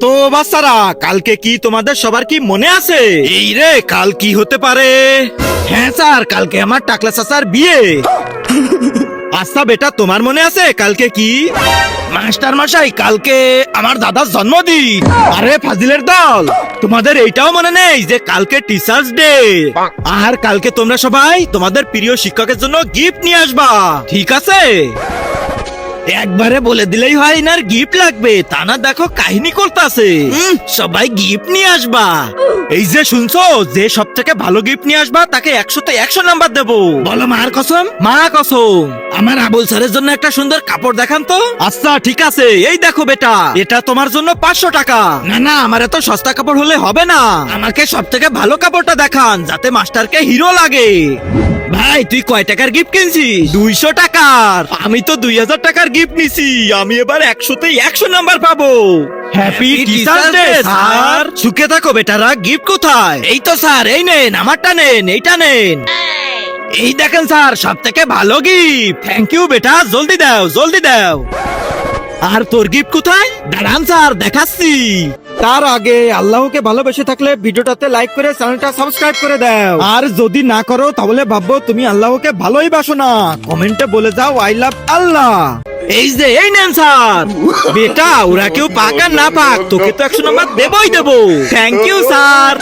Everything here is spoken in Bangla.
তো বাচ্চারা কালকে কি তোমাদের সবার কি মনে আছে? এই রে কাল কি হতে পারে? হ্যাঁ স্যার কালকে আমার টাকলা চাচার বিয়ে। আচ্ছা বেটা তোমার মনে আছে কালকে কি? মাস্টার মশাই কালকে আমার দাদার জন্মদিন। আরে ফাজিলের দল তোমাদের এইটাও মনে নেই যে কালকে টিচার্স ডে আর কালকে তোমরা সবাই তোমাদের প্রিয় শিক্ষকের জন্য গিফট নিয়ে আসবা। ঠিক আছে? একবারে বলে দিলেই হয় ইনার গিফট লাগবে। তা না দেখো কাহিনী করতেছে। সবাই গিফট নিয়ে আসবা। এই যে শুনছো যে সব থেকে ভালো গিফট নিয়ে আসবা তাকে একশোতে একশো নাম্বার দেবো। বলো মার কসম? মা কসম। আমার আবুল স্যারের জন্য একটা সুন্দর কাপড় দেখান তো। আচ্ছা ঠিক আছে। এই দেখো বেটা এটা তোমার জন্য পাঁচশো টাকা। না না আমার এত সস্তা কাপড় হলে হবে না। আমাকে সব থেকে ভালো কাপড়টা দেখান যাতে মাস্টারকে হিরো লাগে। ভাই তুই কয় টাকার গিফট কিনছিস? দুইশো টাকার। আমি তো দুই হাজার টাকার গিফট নিছি। আমি এবার একশোতে একশো নাম্বার পাবো। Happy teachers' day sir. সুখে থাকো বেটারা। গিফট কোথায়? এই তো স্যার এই নেন আমারটা নেন এইটা নেন। এই দেখেন স্যার সব থেকে ভালো গিফট থ্যাংক ইউ বেটা জলদি দাও জলদি দাও। আর তোর গিফট কোথায়? দাঁড়ান স্যার দেখাচ্ছি। তার আগে আল্লাহকে ভালোবেসে থাকলে ভিডিওটাতে লাইক করে চ্যানেলটা সাবস্ক্রাইব করে দাও। আর যদি না করো, তাহলে ভাববো তুমি আল্লাহকে ভালোই বাসো না। কমেন্টে বলে যাও আই লাভ আল্লাহ। এই যে, এই নেন স্যার। বেটা, ওরা কেউ পাক আর না পাক, তোকে তো একশো নম্বর দেবই দেবো। Thank you sir